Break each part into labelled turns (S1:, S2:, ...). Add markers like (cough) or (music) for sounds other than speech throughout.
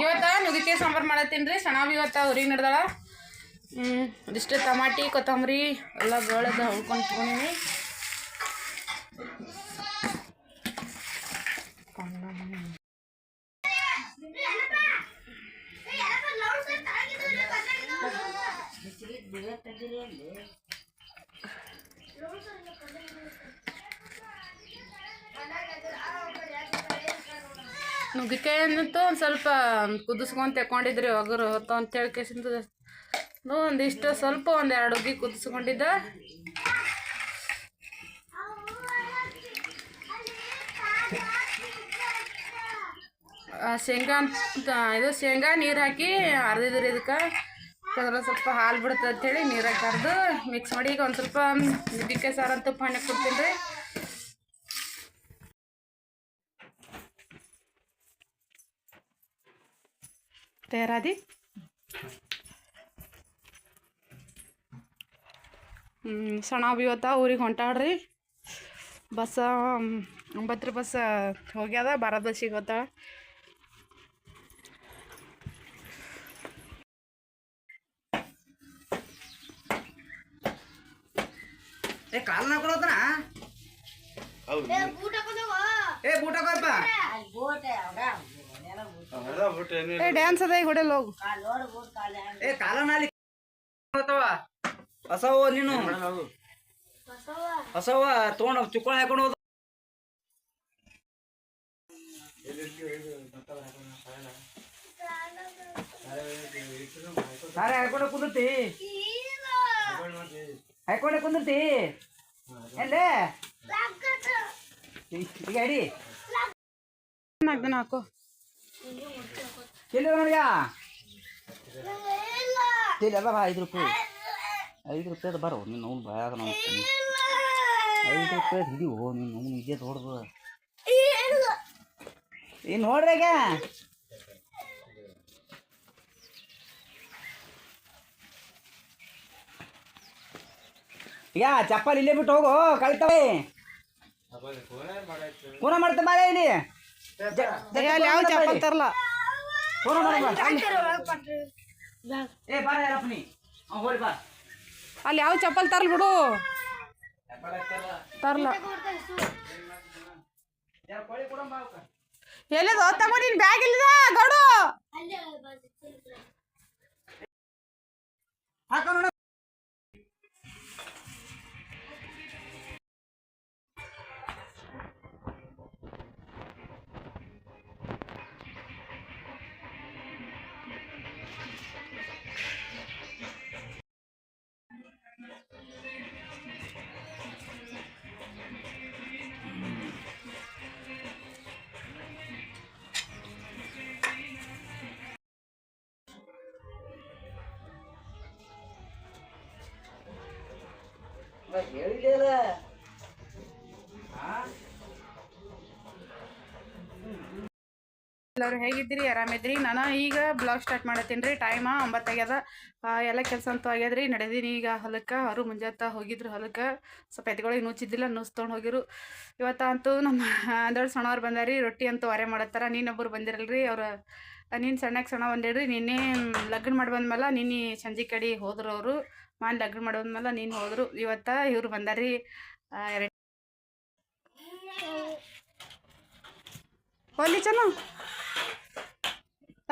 S1: ಇವತ್ತ ನುಗ್ಗಿಕಾಯಿ ಸಾಂಬಾರು ಮಾಡತ್ತೀನಿ ರೀ ಇವತ್ತ ಅವ್ರಿಗೆ ನಡ್ದಾಳ. ಇದಿಷ್ಟು ಟಮಾಟಿ, ಕೊತ್ತಂಬರಿ, ಎಲ್ಲ ಬೆಳೆದ ಹುಳ್ಕೊಂಡು ಇಟ್ಕೊಂಡೀನಿ. ನುಗ್ಗಿಕಾಯಿ ಒಂದು ಸ್ವಲ್ಪ ಕುದಿಸ್ಕೊಂಡು ತೆಕ್ಕೊಂಡಿದ್ರಿ ಒಗರು ಹೊತ್ತು ಅಂತೇಳಿ ಕೇಸಿಂದ ಒಂದಿಷ್ಟು ಸ್ವಲ್ಪ ಒಂದು ಎರಡು ಉಗ್ಗಿ ಕುದಿಸ್ಕೊಂಡಿದ್ದ. ಶೇಂಗಾ ಇದು ಶೇಂಗಾ ನೀರು ಹಾಕಿ ಅರ್ದಿದ್ರಿ ಇದಕ್ಕೆ. ಅದ್ರ ಸ್ವಲ್ಪ ಹಾಲು ಬಿಡುತ್ತೆ ಅಂತೇಳಿ ನೀರಾಗಿ ಕರೆದು ಮಿಕ್ಸ್ ಮಾಡಿ ಈಗ ಒಂದು ಸ್ವಲ್ಪ, ನುಗ್ಗಿಕಾಯಿ ಸಾರು ಅಂತ ಹಣ್ಣಕ್ಕೆ ಕೊಡ್ತೀನಿ ರೀ. ತಯಾರಾದಿ? ಹ್ಞೂ ಸಣ್ಣ ಇವತ್ತ ಊರಿಗೆ ಹೊಂಟಾಡ್ರಿ ಬಸ್ಸ ಒಂಬತ್ತರ ಬಸ್ ಹೋಗ್ಯದ ಬಾರದ ಬಸ್ಸಿಗೆ ಗೊತ್ತ
S2: ಏ ಕಾಲ್ ನಾಕೊಳತನ ಏ ಬೂಟ ಕೊಯ್ಪ
S1: ಏ ಡ್ಯಾನ್ಸ್ ಅದ ಈಗ ಹೊಡೆಲ್ಲ ಹೋಗು.
S2: ಏ ಕಾಲ ನಾಲಿ ಹೋಗ್ತಾವ ಹೊಸವ ನೀನು. ಹೊಸವ ತಗೊಂಡ್ ಚುಕ್ಕೊಳ ಹಾಕೊಂಡು ಹೋದ ಸಾರೆ ಹಾಕೊಂಡ ಕುಂದಿರ್ತಿ. ಹಾಕೊಂಡೆ ಕುಂದಿರ್ತಿ. ಎಲ್ಲೇ ಈಗ ಅಡಿ.
S1: ಹಾಕೋ.
S2: ಎಲ್ಲಿ ನೋಡಿಯ? ಎಲ್ಲಿ? ಬಾ ಐದು ರೂಪಾಯಿ. ಐದು ರೂಪಾಯಿ ಬರೋ ನೀನು ಅವ್ನು ಬಾಯಾಗ ನಾವು ಐದು ರೂಪಾಯಿ ಹಿಡಿವು ನೀನು ಅವ್ನು ಇದೇ ದೊಡ್ಡದು ಏನು ನೋಡ್ರಿ ಈಗ. ಈಗ ಚಪ್ಪಲ್ ಇಲ್ಲೇ ಬಿಟ್ಟು ಹೋಗು ಕಳಿತಾವೆ. ಫೋನ ಮಾಡ್ತಾ ಬಾರೇ ಇಲ್ಲಿ
S1: ಅಲ್ಲಿ ಯಾವ ಚಪ್ಪಲ್ ತರಲ್ಲ
S2: ಫೋನ ಮಾಡಿ ಏ ಬಾರ ಯಾರಪ್ಪ ನೀ ಅವ್ನು ಹೋರಿ ಬಾ.
S1: ಅಲ್ಲಿ ಯಾವ ಚಪ್ಪಲ್ ತರಲ್ ಬಿಡು? ತರಲ್ಲ ಎಲ್ಲದ? ತಗೋ ನಿನ್ ಬ್ಯಾಗ್ ಇಲ್ಲದ. ಗಡು.
S2: ಹಾಕ ನೋಡ ಹೇಳಿದೆಲ್ಲ
S1: ಎಲ್ಲರೂ ಹೇಗಿದ್ದೀರಿ? ಆರಾಮಿದ್ರಿ ನಾನು ಈಗ ಬ್ಲಾಗ್ ಸ್ಟಾರ್ಟ್ ಮಾಡತ್ತೀನಿ ರೀ. ಟೈಮ ಒಂಬತ್ತಾಗ್ಯದ ಎಲ್ಲ ಕೆಲಸ ಅಂತೂ ಆಗ್ಯದ್ರಿ ನಡೆದೀನಿ ಈಗ ಹೊಲಕ್ಕೆ. ಅವರು ಮುಂಜಾತ ಹೋಗಿದ್ರು ಹೊಲಕ್ಕೆ. ಸ್ವಲ್ಪ ಎತ್ಗಳಿಗೆ ನುಚ್ಚಿದ್ದಿಲ್ಲ ನುಸ್ ತೊಗೊಂಡು ಹೋಗಿರು ಇವತ್ತಂತೂ ನಮ್ಮ ಅಂದ್ರೆ ಸಣ್ಣವ್ರು ಬಂದಾರಿ ರೊಟ್ಟಿ ಅಂತೂ ವಾರೆ ಮಾಡತ್ತಾರ. ನೀನೊಬ್ಬರು ಬಂದಿರಲ್ರಿ ಅವ್ರು, ನೀನು ಸಣ್ಣಕ್ಕೆ ಸಣ್ಣ ಬಂದಿಡ್ರಿ ನಿನ್ನೆ ಲಗ್ನ ಮಾಡಿ ಬಂದ್ಮೇಲೆ ನಿನ್ನೆ ಸಂಜೆ ಕಡೆ ಹೋದ್ರು ಅವರು. ಮಾನ್ ಲಗ್ನ ಮಾಡೋದ್ಮೇಲೆ ನೀನು ಹೋದ್ರು. ಇವತ್ತ ಇವ್ರು ಬಂದಾರಿ. ಎರಡು ಹೋಲಿ ಚೆನ್ನ.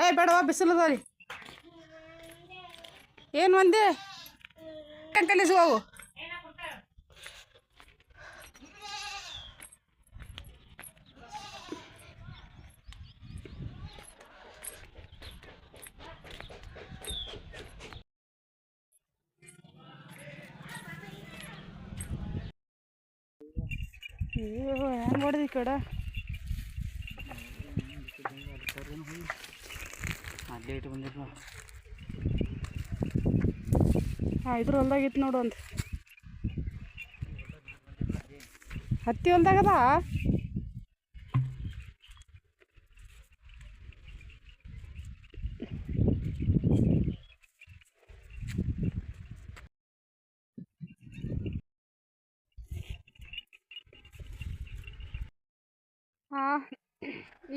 S1: ಏ ಬೇಡವಾ ಬಿಸಿಲದಲ್ಲಿ ಏನು ಒಂದೇ? ಕಲಿಸು ಅಯ್ಯೋ ಹೆಂಗೆ ಮಾಡಿದ್ವಿ ಕಡ?
S2: ಅಲ್ಲೇ ಇಟ್ಟು ಬಂದಿದ್ದು
S1: ಹಾಂ ಇದ್ರ ಹೊಲ್ದಾಗಿತ್ತು ನೋಡು ಅಂತ ಹತ್ತಿ ಹೊಲ್ದಾಗದ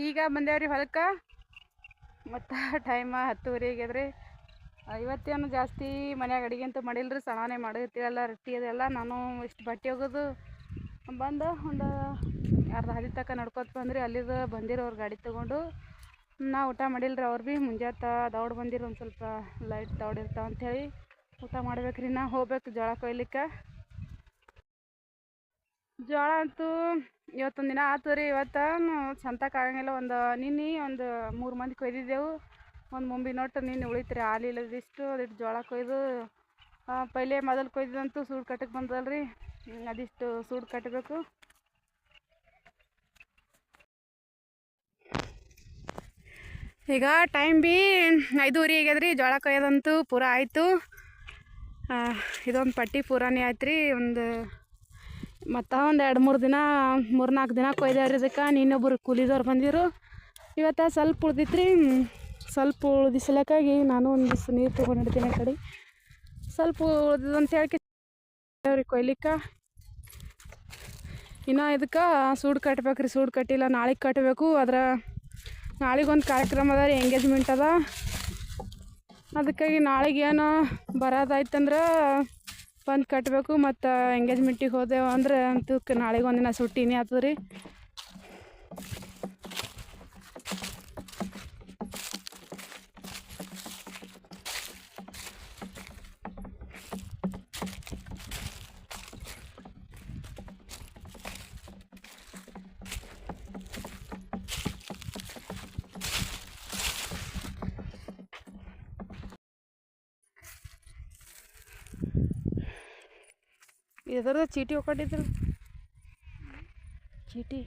S1: ಈಗ ಬಂದೇವ್ರಿ ಹೊಲಕ್ಕೆ. ಮತ್ತು ಟೈಮ್ ಹತ್ತುವರೆ ಆಗ್ಯದ್ರಿ. ಇವತ್ತೇನು ಜಾಸ್ತಿ ಮನ್ಯಾಗ ಅಡುಗೆ ಅಂತೂ ಮಾಡಿಲ್ಲ ರೀ ಸಣ್ಣನೇ ಮಾಡಿರ್ತೀವಲ್ಲ ರೊಟ್ಟಿ ಅದೆಲ್ಲ ನಾನು ಇಷ್ಟು ಬಟ್ಟೆ ಒಗೆದು ಬಂದು ಒಂದು ಅರ್ಧ ಹದಿ ತನಕ ನಡ್ಕೊತ ಬಂದ್ರಿ. ಅಲ್ಲಿದ ಬಂದಿರೋರು ಗಾಡಿ ತೊಗೊಂಡು ನಾ ಊಟ ಮಾಡಿಲ್ಲ ರೀ ಅವ್ರು ಭೀ ಮುಂಜಾತ ದೌಡ್ ಬಂದಿರು ಒಂದು ಸ್ವಲ್ಪ ಲೈಟ್ ದೌಡ್ ಇರ್ತಾವ ಅಂಥೇಳಿ ಊಟ ಮಾಡ್ಬೇಕ್ರಿ. ನಾ ಹೋಗ್ಬೇಕು ಜೋಳ ಕೊಯ್ಲಿಕ್ಕೆ. ಜೋಳ ಅಂತೂ ಇವತ್ತೊಂದು ದಿನ ಆತು ರೀ. ಇವತ್ತು ಸಂತಕ್ಕೆ ಆಗಂಗಿಲ್ಲ. ಒಂದು ನಿನ್ನೆ ಒಂದು ಮೂರು ಮಂದಿ ಕೊಯ್ದಿದ್ದೆವು. ಒಂದು ಮುಂಬಿ ನೋಟು ನಿನ್ನೆ ಉಳಿತು ರೀ ಹಾಲಿಲ್ಲದಿಷ್ಟು ಅದಿಷ್ಟು ಜೋಳ ಕೊಯ್ದು ಪೈಲೆ ಮೊದಲು ಕೊಯ್ದಿದಂತೂ ಸೂಡು ಕಟ್ಟಕ್ಕೆ ಬಂದಲ್ಲ ರೀ. ಅದಿಷ್ಟು ಸೂಡು ಕಟ್ಟಬೇಕು ಈಗ ಟೈಮ್ ಬಿ ಐದೂವರೆ ಆಗ್ಯದ್ರಿ ಜೋಳ ಕೊಯ್ಯೋದಂತೂ ಪೂರ ಆಯಿತು. ಇದೊಂದು ಪಟ್ಟಿ ಪೂರಾನೇ ಆಯ್ತು ರೀ. ಒಂದು ಮತ್ತು ಒಂದು ಎರಡು ಮೂರು ದಿನ, ಮೂರು ನಾಲ್ಕು ದಿನ ಕೊಯ್ದೇವ್ರಿ ಇದಕ್ಕೆ. ನೀನೊಬ್ಬರು ಕೂಲಿದವ್ರು ಬಂದಿರು. ಇವತ್ತು ಸ್ವಲ್ಪ ಉಳ್ದಿತ್ರಿ. ಸ್ವಲ್ಪ ಉಳ್ದಿಸಲಕ್ಕಾಗಿ ನಾನು ಒಂದು ದಿವ್ಸ ನೀರು ತೊಗೊಂಡಿರ್ತೀನಿ ಆ ಕಡೆ. ಸ್ವಲ್ಪ ಉಳ್ದಿದ್ದು ಅಂತ ಹೇಳಿ ಕೊಯ್ಲಿಕ್ಕೆ. ಇನ್ನೂ ಇದಕ್ಕೆ ಸೂಡು ಕಟ್ಬೇಕು ರೀ ಸೂಡು ಕಟ್ಟಿಲ್ಲ, ನಾಳೆಗೆ ಕಟ್ಟಬೇಕು ಅದ್ರ ನಾಳೆಗೊಂದು ಕಾರ್ಯಕ್ರಮ ಅದ ರೀ ಎಂಗೇಜ್ಮೆಂಟ್ ಅದ. ಅದಕ್ಕಾಗಿ ನಾಳೆಗೆ ಏನು ಬರೋದಾಯ್ತಂದ್ರೆ ಬಂದು ಕಟ್ಟಬೇಕು ಮತ್ತು ಎಂಗೇಜ್ಮೆಂಟಿಗೆ ಹೋದೆವು ಅಂದ್ರೆ ಅಂತೂ ನಾಳೆಗೆ ಒಂದಿನ ಸುಟ್ಟಿನೇ ಆಗ್ತದೆ ರೀ ಎದ್ರದ ಚೀಟಿ ಒಕ್ಕಂಡಿದ್ರು ಚೀಟಿ.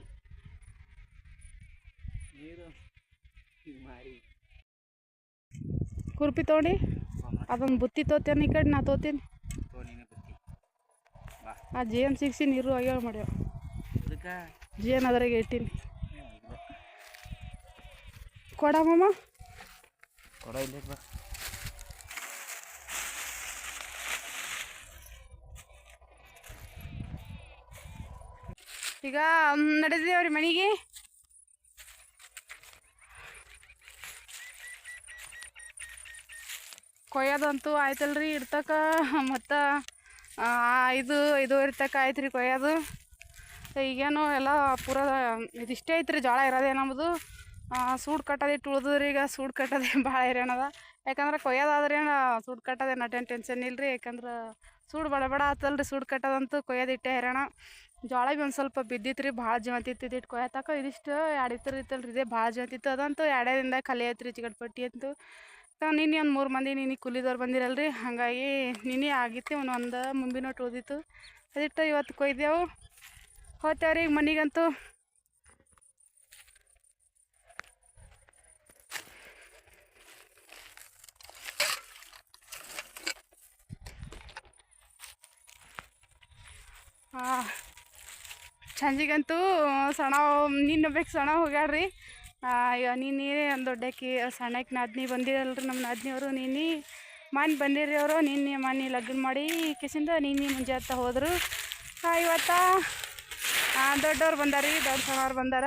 S1: ಕುರ್ಪಿ ತೊಗೊಂಡು. ಅದೊಂದು ಬುತ್ತಿ ತೋತೇನೆ ಈ ಕಡೆ ನಾ ತೋತೀನಿ. ಆ ಜಿ ಎಂ ಸಿಕ್ಸಿ ನೀರು ಆಗ್ಯಾವ ಮಾಡ್ಯಾವ ಜಿ ಎನ್ ಅದ್ರಾಗ ಇಟ್ಟೀನಿ. ಕೊಡಮ್ಮಮ್ಮ
S2: ಕೊಡ ಇಲ್ಲೇ
S1: ಈಗ ನಡೆದಿದ್ದೇವ್ರಿ ಮನೆಗೆ ಕೊಯ್ಯೋದಂತೂ ಆಯ್ತಲ್ರಿ ಇರ್ತಕ ಮತ್ತು ಇದು ಇದು ತಕ್ಕ ಆಯ್ತು ರೀ ಕೊಯ್ಯೋದು. ಈಗೇನು ಎಲ್ಲ ಪೂರ ಇದಿಷ್ಟೇ ಐತ್ರಿ ಜೋಳ ಇರೋದೇ ನಮ್ಮದು ಸೂಡು ಕಟ್ಟೋದಿಟ್ಟು ಉಳ್ದದ್ರಿ ಈಗ, ಸೂಡು ಕಟ್ಟೋದೇ (laughs) ಭಾಳ ಹೈರಾಣದ ಯಾಕಂದ್ರೆ ಕೊಯ್ಯೋದಾದ್ರೆ ಸೂಡು ಕಟ್ಟೋದೇ ನಟೇನು ಟೆನ್ಷನ್ ಇಲ್ಲ ರೀ ಯಾಕಂದ್ರೆ ಸೂಡು ಬಡ ಬಡ ಆತಲ್ರಿ ಸೂಡು ಕಟ್ಟೋದಂತೂ ಕೊಯ್ಯೋದಿಟ್ಟೆ ಹೈರಾಣ. ಜೋಳ ಭೀ ಒಂದು ಸ್ವಲ್ಪ ಬಿದ್ದಿತ್ತು ರೀ ಭಾಳ ಜೀವಂತಿತ್ತು ಇದಿಟ್ಟು ಕೊಯ್ಯತಕ ಇದಿಷ್ಟು ಎರಡು ಇತ್ತು ಇತ್ತಲ್ರಿ, ಇದೇ ಭಾಳ ಜೀವಂತಿತ್ತು ಅದಂತೂ ಎರಡೇ ದಿನದಾಗ ಖಾಲಿ ಆಯ್ತು ರೀ ಚಿಗಟ್ಪಟ್ಟಿ ಅಂತೂ. ನಿನ್ನೆ ಒಂದು ಮೂರು ಮಂದಿ, ನಿನ್ನೆ ಕೂಲಿದವ್ರು ಬಂದಿರಲ್ರಿ. ಹಾಗಾಗಿ ನಿನ್ನೆ ಆಗಿತ್ತು ಒಂದು ಮುಂಬಿನ ಓದಿತ್ತು. ಅದಿಟ್ಟು ಇವತ್ತು ಕೊಯ್ದೆವು. ಹೋಗ್ತೇವ್ರಿ ಈಗ ಮನೆಗಂತೂ. ಸಂಜೆಗಂತೂ ಸಣ ನೀನು ಬೇಕು ಸಣ್ಣ ಹೋಗ್ಯಾಳ್ರಿ. ಈಗ ನೀನು ಒಂದು ದೊಡ್ಡಕ್ಕಿ ಸಣ್ಣಕ್ಕೆ ನಾದ್ನಿ ಬಂದಿರಲ್ರಿ ನಮ್ಮ ನಾದ್ನಿಯವರು, ನೀನು ಮನೆ ಬಂದಿರಿ ಅವರು ನಿನ್ನೆ ಮನೆ ಲಗ್ನ ಮಾಡಿ ಕಿಸಿಂದ ನೀನು ಮುಂಜಾತ ಹೋದರು. ಇವತ್ತು? ದೊಡ್ಡವ್ರು ಬಂದಾರಿ, ದೊಡ್ಡ ಸಣ್ಣವ್ರು ಬಂದಾರ.